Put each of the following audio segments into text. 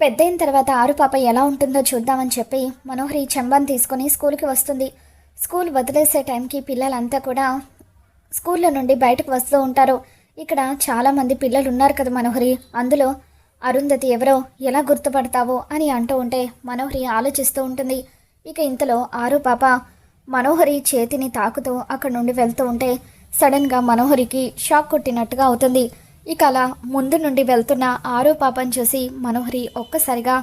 పెద్ద అయిన తర్వాత ఆరు పాప ఎలా ఉంటుందో చూద్దామని చెప్పి మనోహరి చెంబాన్ తీసుకొని స్కూల్కి వస్తుంది. స్కూల్ వదిలేసే టైంకి పిల్లలంతా కూడా స్కూల్లో నుండి బయటకు వస్తూ ఉంటారు. ఇక్కడ చాలామంది పిల్లలు ఉన్నారు కదా మనోహరి. అందులో అరుంధతి ఎవరో ఎలా గుర్తుపడతావో అని అంటూ ఉంటే మనోహరి ఆలోచిస్తూ ఉంటుంది. ఇక ఇంతలో ఆరు పాప మనోహరి చేతిని తాకుతూ అక్కడ నుండి వెళ్తూ ఉంటే సడన్గా మనోహరికి షాక్ కొట్టినట్టుగా అవుతుంది. ఇక అలా ముందు నుండి వెళ్తున్న ఆరో పాపను చూసి మనోహరి ఒక్కసారిగా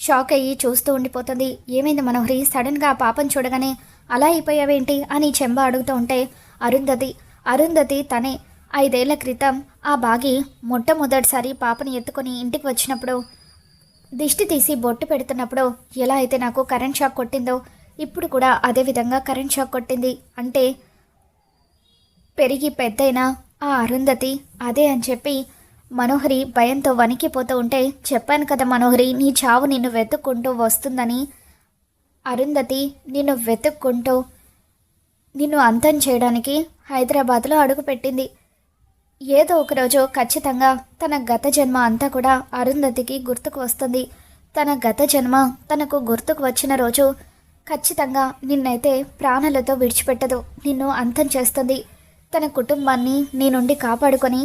షాక్ అయ్యి చూస్తూ ఉండిపోతుంది. ఏమైంది మనోహరి? సడన్గా ఆ పాపను చూడగానే అలా అయిపోయావేంటి అని చెంబ అడుగుతూ ఉంటే అరుంధతి అరుంధతి తనే ఐదేళ్ళ క్రితం ఆ బాగి మొట్టమొదటిసారి పాపని ఎత్తుకొని ఇంటికి వచ్చినప్పుడు దిష్టి తీసి బొట్టు పెడుతున్నప్పుడు ఎలా అయితే నాకు కరెంట్ షాక్ కొట్టిందో ఇప్పుడు కూడా అదే విధంగా కరెంట్ షాక్ కొట్టింది. అంటే పెరిగి పెద్దయిన ఆ అరుంధతి అదే అని చెప్పి మనోహరి భయంతో వణికిపోతూ ఉంటే చెప్పాను కదా మనోహరి నీ చావు నిన్ను వెతుక్కుంటూ వస్తుందని. అరుంధతి నిన్ను వెతుక్కుంటూ నిన్ను అంతం చేయడానికి హైదరాబాద్లో అడుగుపెట్టింది. ఏదో ఒకరోజు ఖచ్చితంగా తన గత జన్మ అంతా కూడా అరుంధతికి గుర్తుకు వస్తుంది. తన గత జన్మ తనకు గుర్తుకు వచ్చిన రోజు ఖచ్చితంగా నిన్నైతే ప్రాణాలతో విడిచిపెట్టదు నిన్ను అంతం చేస్తుంది. తన కుటుంబాన్ని నీ నుండి కాపాడుకొని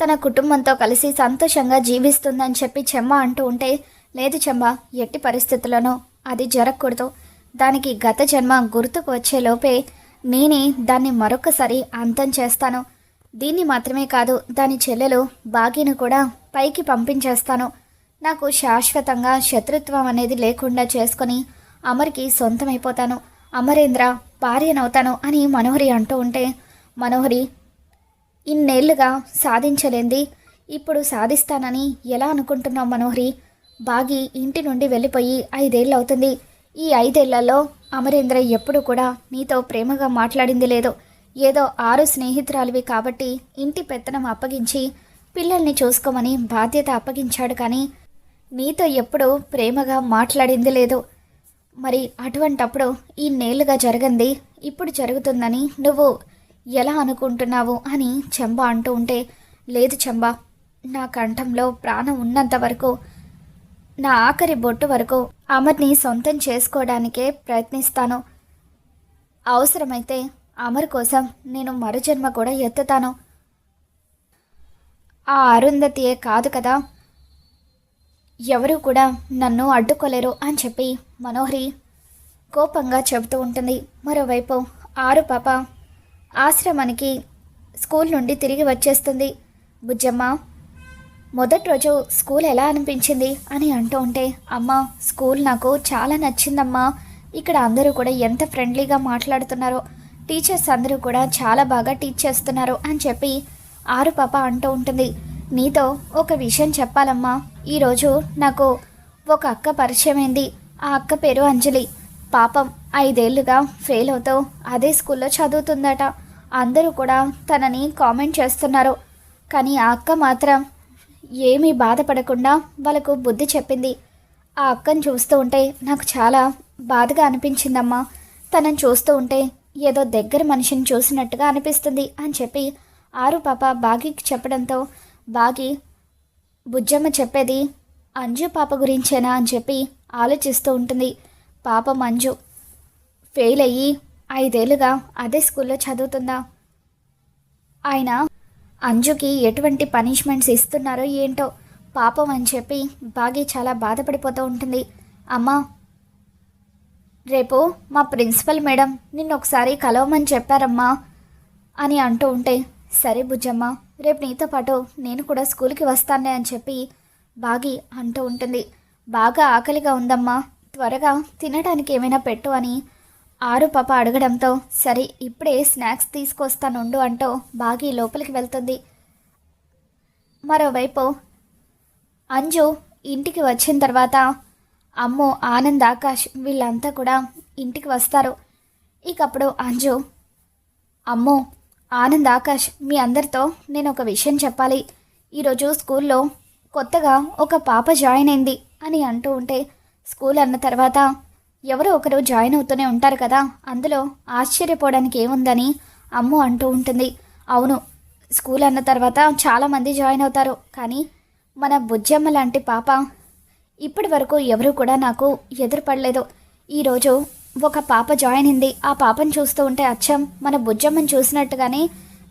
తన కుటుంబంతో కలిసి సంతోషంగా జీవిస్తుందని చెప్పి చెమ్మ అంటూ ఉంటే లేదు చెమ్మ ఎట్టి పరిస్థితుల్లోనూ అది జరగకూడదు. దానికి గత జన్మ గుర్తుకు వచ్చేలోపే నేనే దాన్ని మరొకసారి అంతం చేస్తాను. దీన్ని మాత్రమే కాదు దాని చెల్లెలు బాగీని కూడా పైకి పంపించేస్తాను. నాకు శాశ్వతంగా శత్రుత్వం అనేది లేకుండా చేసుకొని అమర్కి సొంతమైపోతాను. అమరేంద్ర భార్యనవుతాను అని మనోహరి అంటూ ఉంటే మనోహరి ఇన్నేళ్ళుగా సాధించలేంది. ఇప్పుడు సాధిస్తానని ఎలా అనుకుంటున్నావు మనోహరి? బాగి ఇంటి నుండి వెళ్ళిపోయి ఐదేళ్ళు అవుతుంది ఈ ఐదేళ్ళలో అమరేంద్ర ఎప్పుడు కూడా నీతో ప్రేమగా మాట్లాడింది లేదు. ఏదో ఆరు స్నేహితురాలివి కాబట్టి ఇంటి పెత్తనం అప్పగించి పిల్లల్ని చూసుకోమని బాధ్యత అప్పగించాడు కానీ నీతో ఎప్పుడు ప్రేమగా మాట్లాడింది లేదు. మరి అటువంటప్పుడు ఈ నేలుగా జరగంది ఇప్పుడు జరుగుతుందని నువ్వు ఎలా అనుకుంటున్నావు అని చెంబ అంటూ ఉంటే లేదు చెంబ నా కంఠంలో ప్రాణం ఉన్నంత వరకు నా ఆఖరి బొట్టు వరకు అమర్ని సొంతం చేసుకోవడానికే ప్రయత్నిస్తాను. అవసరమైతే అమర్ కోసం నేను మరుజన్మ కూడా ఎత్తుతాను. ఆ అరుంధతియే కాదు కదా. ఎవరూ కూడా నన్ను అడ్డుకోలేరు అని చెప్పి మనోహరి కోపంగా చెబుతూ ఉంటుంది. మరోవైపు ఆరు పాప ఆశ్రమానికి స్కూల్ నుండి తిరిగి వచ్చేస్తుంది. బుజ్జమ్మ మొదటి రోజు స్కూల్ ఎలా అనిపించింది అని అంటూ ఉంటే అమ్మ స్కూల్ నాకు చాలా నచ్చిందమ్మా. ఇక్కడ అందరూ కూడా ఎంత ఫ్రెండ్లీగా మాట్లాడుతున్నారో. టీచర్స్ అందరూ కూడా చాలా బాగా టీచ్ చేస్తున్నారు అని చెప్పి ఆరు పాప అంటూ ఉంటుంది. నీతో ఒక విషయం చెప్పాలమ్మా. ఈరోజు నాకు ఒక అక్క పరిచయమైంది ఆ అక్క పేరు అంజలి. పాపం ఐదేళ్ళుగా ఫెయిల్ అవుతూ అదే స్కూల్లో చదువుతుందట. అందరూ కూడా తనని కామెంట్ చేస్తున్నారు. కానీ ఆ అక్క మాత్రం ఏమీ బాధపడకుండా వాళ్ళకు బుద్ధి చెప్పింది. ఆ అక్కను చూస్తూ ఉంటే నాకు చాలా బాధగా అనిపించిందమ్మా. తనని చూస్తూ ఉంటే ఏదో దగ్గర మనిషిని చూసినట్టుగా అనిపిస్తుంది అని చెప్పి ఆరు పాప బాగికి చెప్పడంతో బాగి బుజ్జమ్మ చెప్పేది అంజు పాప గురించేనా అని చెప్పి ఆలోచిస్తూ ఉంటుంది. పాప మంజు ఫెయిల్ అయ్యి ఐదేళ్ళుగా అదే స్కూల్లో చదువుతుందా? ఆయన అంజుకి ఎటువంటి పనిష్మెంట్స్ ఇస్తున్నారో ఏంటో పాపం అని చెప్పి బాగి చాలా బాధపడిపోతూ ఉంటుంది. అమ్మా రేపు మా ప్రిన్సిపల్ మేడం నిన్ను ఒకసారి కలవమని చెప్పారమ్మా అని అంటూ ఉంటే సరే బుజ్జమ్మ రేపు నీతో పాటు నేను కూడా స్కూల్కి వస్తానే అని చెప్పి బాగి అంటూ ఉంటుంది. బాగా ఆకలిగా ఉందమ్మా త్వరగా తినడానికి ఏమైనా పెట్టు అని ఆరు పాప అడగడంతో సరే ఇప్పుడే స్నాక్స్ తీసుకొస్తానుండు అంటూ బాగి లోపలికి వెళ్తుంది. మరోవైపు అంజు ఇంటికి వచ్చిన తర్వాత అమ్మో ఆనంద్ ఆకాష్ వీళ్ళంతా కూడా ఇంటికి వస్తారు. ఇకప్పుడు అంజు అమ్మో ఆనంద్ ఆకాష్ మీ అందరితో నేను ఒక విషయం చెప్పాలి. ఈరోజు స్కూల్లో కొత్తగా ఒక పాప జాయిన్ అయింది అని అంటూ ఉంటే స్కూల్ అన్న తర్వాత ఎవరో ఒకరు జాయిన్ అవుతూనే ఉంటారు కదా. అందులో ఆశ్చర్యపోవడానికి ఏముందని అమ్ము అంటూ ఉంటుంది. అవును స్కూల్ అన్న తర్వాత చాలామంది జాయిన్ అవుతారు. కానీ మన బుజ్జమ్మ లాంటి పాప ఇప్పటి వరకు ఎవరు కూడా నాకు ఎదురుపడలేదు ఈరోజు ఒక పాప జాయిన్ అయింది. ఆ పాపను చూస్తూ ఉంటే అచ్చం మన బుజ్జమ్మని చూసినట్టుగానే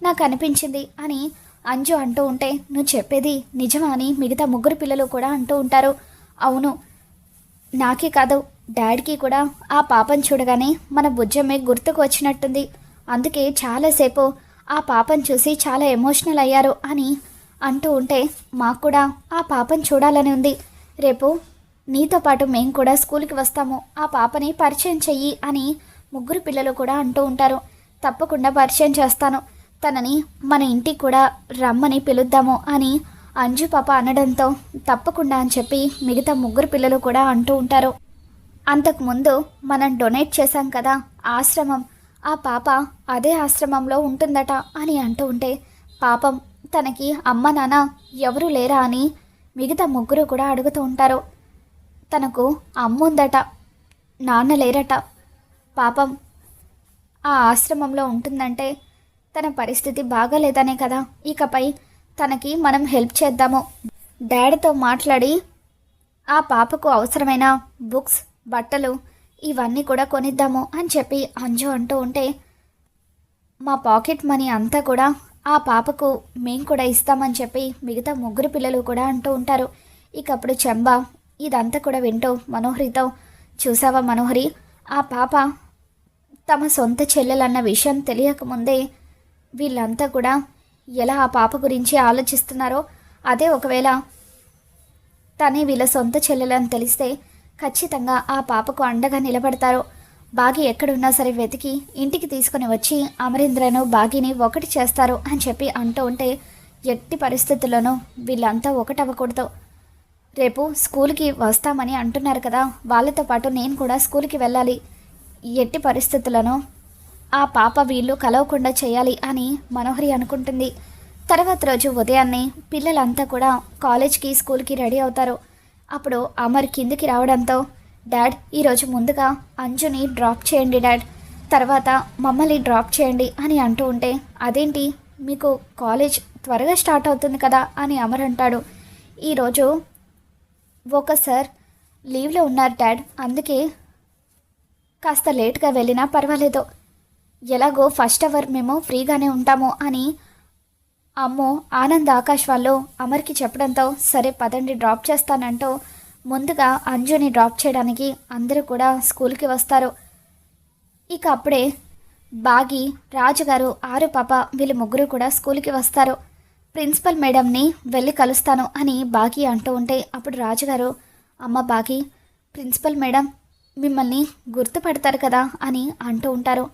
నాకు అనిపించింది అని అంజు అంటూ ఉంటే నువ్వు చెప్పేది నిజమా అని మిగతా ముగ్గురు పిల్లలు కూడా అంటూ ఉంటారు. అవును నాకే కాదు డాడీకి కూడా ఆ పాపను చూడగానే మన బుజ్జమ్మే గుర్తుకు వచ్చినట్టుంది. అందుకే చాలాసేపు ఆ పాపను చూసి చాలా ఎమోషనల్ అయ్యారు అని అంటూ ఉంటే మాకు కూడా ఆ పాపను చూడాలని ఉంది. రేపు నీతో పాటు మేము కూడా స్కూల్కి వస్తాము. ఆ పాపని పరిచయం చెయ్యి అని ముగ్గురు పిల్లలు కూడా అంటూ ఉంటారు. తప్పకుండా పరిచయం చేస్తాను. తనని మన ఇంటికి కూడా రమ్మని పిలుద్దాము అని అంజు పాప అనడంతో తప్పకుండా అని చెప్పి మిగతా ముగ్గురు పిల్లలు కూడా అంటూ ఉంటారు. అంతకుముందు మనం డొనేట్ చేశాం కదా ఆశ్రమం. ఆ పాప అదే ఆశ్రమంలో ఉంటుందట అని అంటూ ఉంటే పాపం తనకి అమ్మ నాన్న ఎవరు లేరా అని మిగతా ముగ్గురు కూడా అడుగుతూ ఉంటారు. తనకు అమ్మ ఉందట నాన్న లేరట. పాపం ఆ ఆశ్రమంలో ఉంటుందంటే తన పరిస్థితి బాగాలేదనే కదా. ఇకపై తనకి మనం హెల్ప్ చేద్దాము. డాడీతో మాట్లాడి ఆ పాపకు అవసరమైన బుక్స్ బట్టలు ఇవన్నీ కూడా కొనిద్దాము అని చెప్పి అంజు అంటూ ఉంటే మా పాకెట్ మనీ అంతా కూడా ఆ పాపకు మేము కూడా ఇస్తామని చెప్పి మిగతా ముగ్గురు పిల్లలు కూడా అంటూ ఉంటారు. ఇక అప్పుడు చెంబ ఇదంతా కూడా వింటూ మనోహరితో చూసావా మనోహరి ఆ పాప తమ సొంత చెల్లెలన్న విషయం తెలియకముందే వీళ్ళంతా కూడా ఎలా ఆ పాప గురించి ఆలోచిస్తున్నారో అదే ఒకవేళ తనే వీళ్ళ సొంత చెల్లెలని తెలిస్తే ఖచ్చితంగా ఆ పాపకు అండగా నిలబడతారు. బాగి ఎక్కడున్నా సరే వెతికి ఇంటికి తీసుకుని వచ్చి అమరేంద్రను బాగిని ఒకటి చేస్తారు అని చెప్పి అంటూ ఉంటే ఎట్టి పరిస్థితుల్లోనూ వీళ్ళంతా ఒకటవ్వకూడదు. రేపు స్కూల్కి వస్తామని అంటున్నారు కదా వాళ్ళతో పాటు నేను కూడా స్కూల్కి వెళ్ళాలి. ఎట్టి పరిస్థితులను ఆ పాప వీళ్ళు కలవకుండా చేయాలి అని మనోహరి అనుకుంటుంది. తర్వాత రోజు ఉదయాన్నే పిల్లలంతా కూడా కాలేజ్కి స్కూల్కి రెడీ అవుతారు. అప్పుడు అమర్ కిందికి రావడంతో డాడ్ ఈరోజు ముందుగా అంజుని డ్రాప్ చేయండి డాడ్. తర్వాత మమ్మల్ని డ్రాప్ చేయండి అని అంటూ ఉంటే అదేంటి? మీకు కాలేజ్ త్వరగా స్టార్ట్ అవుతుంది కదా అని అమర్ అంటాడు. ఈరోజు ఒక సార్ లీవ్లో ఉన్నారు డాడ్. అందుకే కాస్త లేట్గా వెళ్ళినా పర్వాలేదు. ఎలాగో ఫస్ట్ అవర్ మేము ఫ్రీగానే ఉంటాము అని అమ్మో ఆనంద్ ఆకాష్ వాళ్ళు అమర్కి చెప్పడంతో సరే పదండి డ్రాప్ చేస్తానంటూ ముందుగా అంజుని డ్రాప్ చేయడానికి అందరూ కూడా స్కూల్కి వస్తారు. ఇక అప్పుడే బాగి రాజుగారు ఆరు పాప వీళ్ళు ముగ్గురు కూడా స్కూల్కి వస్తారు. ప్రిన్సిపల్ మేడంని వెళ్ళి కలుస్తాను అని బాగి అంటూ ఉంటే అప్పుడు రాజుగారు అమ్మ బాగి ప్రిన్సిపల్ మేడం మిమ్మల్ని గుర్తుపడతారు కదా అని అంటూ ఉంటారు.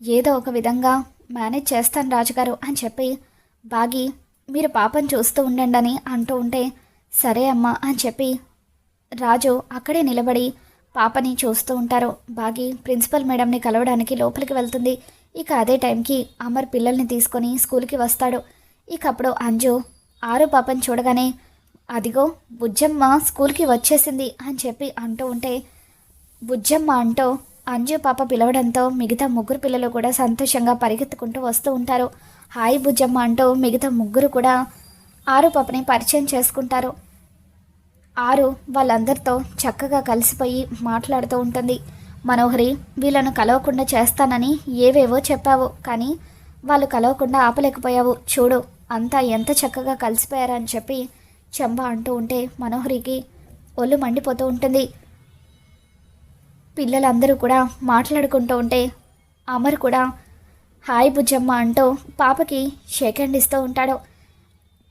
ఏదో ఒక విధంగా మేనేజ్ చేస్తాను రాజుగారు అని చెప్పి బాగి మీరు పాపను చూస్తూ ఉండండి అని అంటూ ఉంటే సరే అమ్మా అని చెప్పి రాజు అక్కడే నిలబడి పాపని చూస్తూ ఉంటారు. బాగి ప్రిన్సిపల్ మేడంని కలవడానికి లోపలికి వెళ్తుంది. ఇక అదే టైంకి అమర్ పిల్లల్ని తీసుకొని స్కూల్కి వస్తాడు. ఇక అప్పుడు అంజు ఆరు పాపని చూడగానే అదిగో బుజ్జమ్మ స్కూల్కి వచ్చేసింది అని చెప్పి అంటూ ఉంటే బుజ్జమ్మ అంటూ అంజు పాప పిలవడంతో మిగతా ముగ్గురు పిల్లలు కూడా సంతోషంగా పరిగెత్తుకుంటూ వస్తూ ఉంటారు. హాయ్ బుజ్జమ్మ అంటూ మిగతా ముగ్గురు కూడా ఆరు పాపని పరిచయం చేసుకుంటారు. ఆరు వాళ్ళందరితో చక్కగా కలిసిపోయి మాట్లాడుతూ ఉంటుంది. మనోహరి వీళ్ళను కలవకుండా చేస్తానని ఏవేవో చెప్పావు కానీ వాళ్ళు కలవకుండా ఆపలేకపోయావు. చూడు అంతా ఎంత చక్కగా కలిసిపోయారని చెప్పి చెంబ అంటూ ఉంటే మనోహరికి ఒళ్ళు మండిపోతూ ఉంటుంది. పిల్లలందరూ కూడా మాట్లాడుకుంటూ ఉంటే అమర్ కూడా హాయ్ బుజ్జమ్మ అంటూ పాపకి షేక్ ఇస్తూ ఉంటాడు.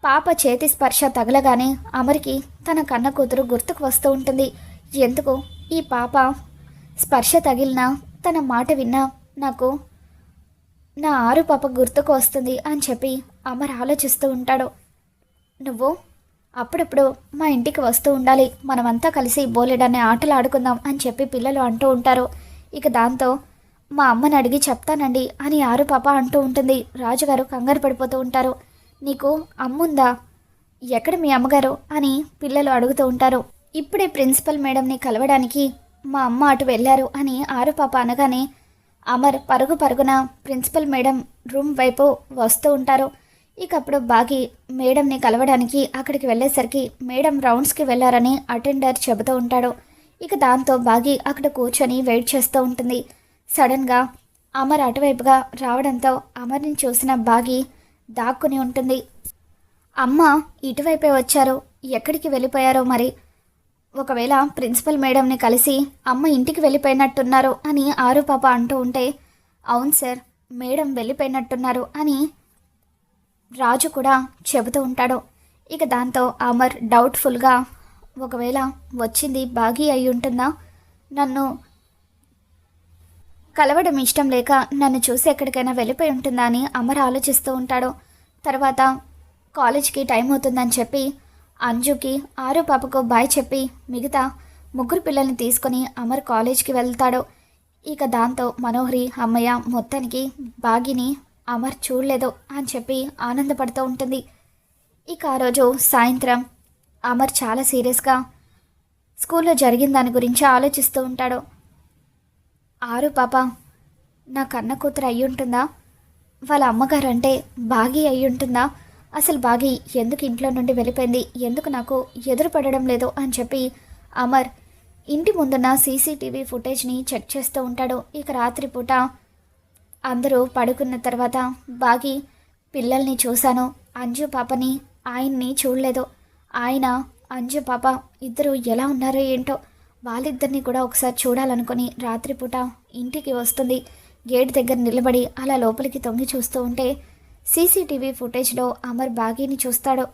పాప చేతి స్పర్శ తగలగానే అమరికి తన కన్న కూతురు గుర్తుకు వస్తూ ఉంటుంది. ఎందుకు? ఈ పాప స్పర్శ తగిలినా తన మాట విన్నా నాకు నా ఆరు పాప గుర్తుకు వస్తుంది అని చెప్పి అమర్ ఆలోచిస్తూ ఉంటాడు. నువ్వు అప్పుడప్పుడు మా ఇంటికి వస్తూ ఉండాలి. మనమంతా కలిసి బోలెడనే ఆటలు ఆడుకుందాం అని చెప్పి పిల్లలు అంటూ ఉంటారు. ఇక దాంతో మా అమ్మని అడిగి చెప్తానండి అని ఆరు పాప అంటూ ఉంటుంది. రాజుగారు కంగారు పడిపోతూ ఉంటారు. నీకు అమ్ముందా? ఎక్కడ మీ అమ్మగారు? అని పిల్లలు అడుగుతూ ఉంటారు. ఇప్పుడే ప్రిన్సిపల్ మేడంని కలవడానికి మా అమ్మ అటు వెళ్ళారు అని ఆరు పాప అనగానే అమర్ పరుగు పరుగున ప్రిన్సిపల్ మేడం రూమ్ వైపు వస్తూ ఉంటారు. ఇక అప్పుడు బాగి మేడంని కలవడానికి అక్కడికి వెళ్ళేసరికి మేడం రౌండ్స్కి వెళ్ళారని అటెండర్ చెబుతూ ఉంటాడు. ఇక దాంతో బాగి అక్కడ కూర్చొని వెయిట్ చేస్తూ ఉంటుంది. సడన్గా అమర్ అటువైపుగా రావడంతో అమర్ని చూసిన బాగి దాక్కుని ఉంటుంది. అమ్మ ఇటువైపే వచ్చారు. ఎక్కడికి వెళ్ళిపోయారో మరి? ఒకవేళ ప్రిన్సిపల్ మేడంని కలిసి అమ్మ ఇంటికి వెళ్ళిపోయినట్టున్నారు అని ఆరు పాప అంటూ ఉంటే అవును సార్ మేడం వెళ్ళిపోయినట్టున్నారు అని రాజు కూడా చెబుతూ ఉంటాడు. ఇక దాంతో అమర్ డౌట్ఫుల్గా ఒకవేళ వచ్చింది బాగీ అయి ఉంటుందా? నన్ను కలవడం ఇష్టం లేక నన్ను చూసి ఎక్కడికైనా వెళ్ళిపోయి ఉంటుందా అని అమర్ ఆలోచిస్తూ ఉంటాడు. తర్వాత కాలేజ్కి టైం అవుతుందని చెప్పి అంజుకి ఆరు పాపకు బాయ్ చెప్పి మిగతా ముగ్గురు పిల్లల్ని తీసుకొని అమర్ కాలేజ్కి వెళ్తాడు. ఇక దాంతో మనోహరి అమ్మయ్య మొత్తానికి బాగిని అమర్ చూడలేదు అని చెప్పి ఆనందపడుతూ ఉంటుంది. ఇక ఆ రోజు సాయంత్రం అమర్ చాలా సీరియస్గా స్కూల్లో జరిగిన దాని గురించి ఆలోచిస్తూ ఉంటాడు. ఆరు పాప నా కన్న కూతురు అయ్యుంటుందా? ఉంటుందా వాళ్ళ అమ్మగారు అంటే బాగి అయి ఉంటుందా అసలు బాగి ఎందుకు ఇంట్లో నుండి వెళ్ళిపోయింది? ఎందుకు నాకు ఎదురు పడడం లేదు అని చెప్పి అమర్ ఇంటి ముందున్న సీసీటీవీ ఫుటేజ్ని చెక్ చేస్తూ ఉంటాడు. ఇక రాత్రిపూట అందరూ పడుకున్న తర్వాత బాగి పిల్లల్ని చూశాను. అంజు పాపని ఆయన్ని చూడలేదు. ఆయన అంజు పాప ఇద్దరు ఎలా ఉన్నారో ఏంటో వాళ్ళిద్దరిని కూడా ఒకసారి చూడాలనుకుని రాత్రిపూట ఇంటికి వస్తుంది. గేట్ దగ్గర నిలబడి అలా లోపలికి తొంగి చూస్తూ ఉంటే సీసీటీవీ ఫుటేజ్లో అమర్ బాగీని చూస్తాడు.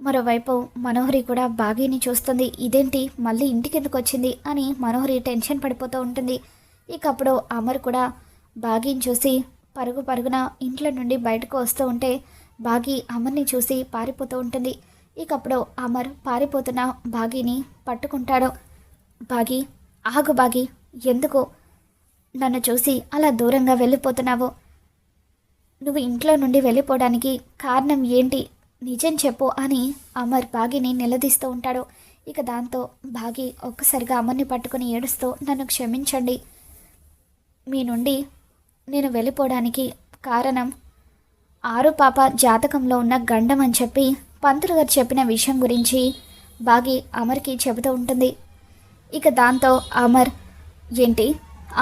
మరోవైపు మనోహరి కూడా బాగీని చూస్తుంది. ఇదేంటి? మళ్ళీ ఇంటికి ఎందుకు వచ్చింది? అని మనోహరి టెన్షన్ పడిపోతూ ఉంటుంది. ఇక అప్పుడు అమర్ కూడా బాగీని చూసి పరుగు పరుగున ఇంట్లో నుండి బయటకు వస్తూ ఉంటే బాగి అమర్ని చూసి పారిపోతూ ఉంటుంది. ఇకప్పుడు అమర్ పారిపోతున్న బాగీని పట్టుకుంటాడు. బాగి ఆగు బాగి ఎందుకు నన్ను చూసి అలా దూరంగా వెళ్ళిపోతున్నావు? నువ్వు ఇంట్లో నుండి వెళ్ళిపోవడానికి కారణం ఏంటి? నిజం చెప్పు అని అమర్ బాగిని నిలదీస్తూ ఉంటాడు. ఇక దాంతో బాగి ఒక్కసారిగా అమర్ని పట్టుకుని ఏడుస్తూ నన్ను క్షమించండి. మీ నుండి నేను వెళ్ళిపోవడానికి కారణం ఆరు పాప జాతకంలో ఉన్న గండం అని చెప్పి పంతులు గారు చెప్పిన విషయం గురించి బాగి అమర్కి చెబుతూ ఉంటుంది. ఇక దాంతో అమర్ ఏంటి?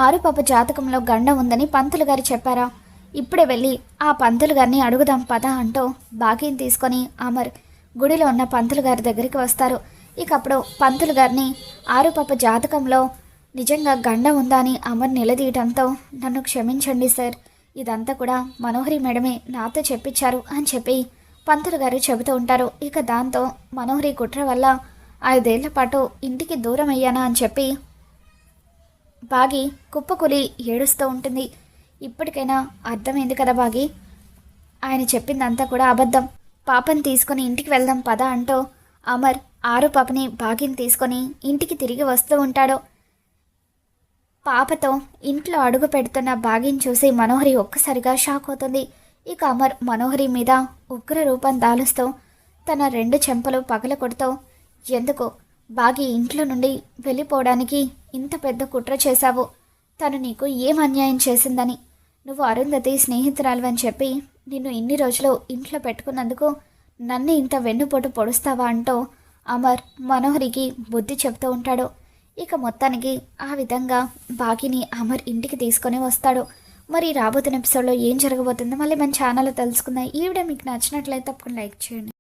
ఆరు పాప జాతకంలో గండం ఉందని పంతులు గారు చెప్పారా? ఇప్పుడే వెళ్ళి ఆ పంతులు గారిని అడుగుదాం పద అంటూ బాకీని తీసుకొని అమర్ గుడిలో ఉన్న పంతులు గారి దగ్గరికి వస్తారు. ఇక అప్పుడు పంతులు గారిని ఆరు పాప జాతకంలో నిజంగా గండం ఉందా అని అమర్ నిలదీయడంతో నన్ను క్షమించండి సార్ ఇదంతా కూడా మనోహరి మేడమే నాతో చెప్పించారు అని చెప్పి పంతులు గారు చెబుతూ ఉంటారు. ఇక దాంతో మనోహరి కుట్ర వల్ల ఐదేళ్ళ పాటు ఇంటికి దూరం అయ్యానా అని చెప్పి బాగి కుప్పకులి ఏడుస్తూ ఉంటుంది. ఇప్పటికైనా అర్థమైంది కదా బాగి? ఆయన చెప్పిందంతా కూడా అబద్ధం. పాపని తీసుకొని ఇంటికి వెళ్దాం పద అంటూ అమర్ ఆరు పాపని బాగిని తీసుకొని ఇంటికి తిరిగి వస్తూ ఉంటాడు. పాపతో ఇంట్లో అడుగు పెడుతున్న బాగిని చూసి మనోహరి ఒక్కసారిగా షాక్ అవుతుంది. ఇక అమర్ మనోహరి మీద ఉగ్ర రూపం దాలుస్తూ తన రెండు చెంపలు పగల కొడుతూ ఎందుకు? బాగి ఇంట్లో నుండి వెళ్ళిపోవడానికి ఇంత పెద్ద కుట్ర చేశావు. తను నీకు ఏం అన్యాయం చేసిందని? నువ్వు అరుంధతి స్నేహితురాలు అని చెప్పి నిన్ను ఇన్ని రోజులు ఇంట్లో పెట్టుకున్నందుకు నన్ను ఇంత వెన్నుపోటు పొడుస్తావా? అంటూ అమర్ మనోహరికి బుద్ధి చెప్తూ ఉంటాడు. ఇక మొత్తానికి ఆ విధంగా బాగిని అమర్ ఇంటికి తీసుకొని వస్తాడు. మరి రాబోతున్న ఎపిసోడ్లో ఏం జరగబోతుందో మళ్ళీ మన ఛానల్లో తెలుసుకుందాం. ఈ వీడియో మీకు నచ్చినట్లయితే తప్పకుండా లైక్ చేయండి.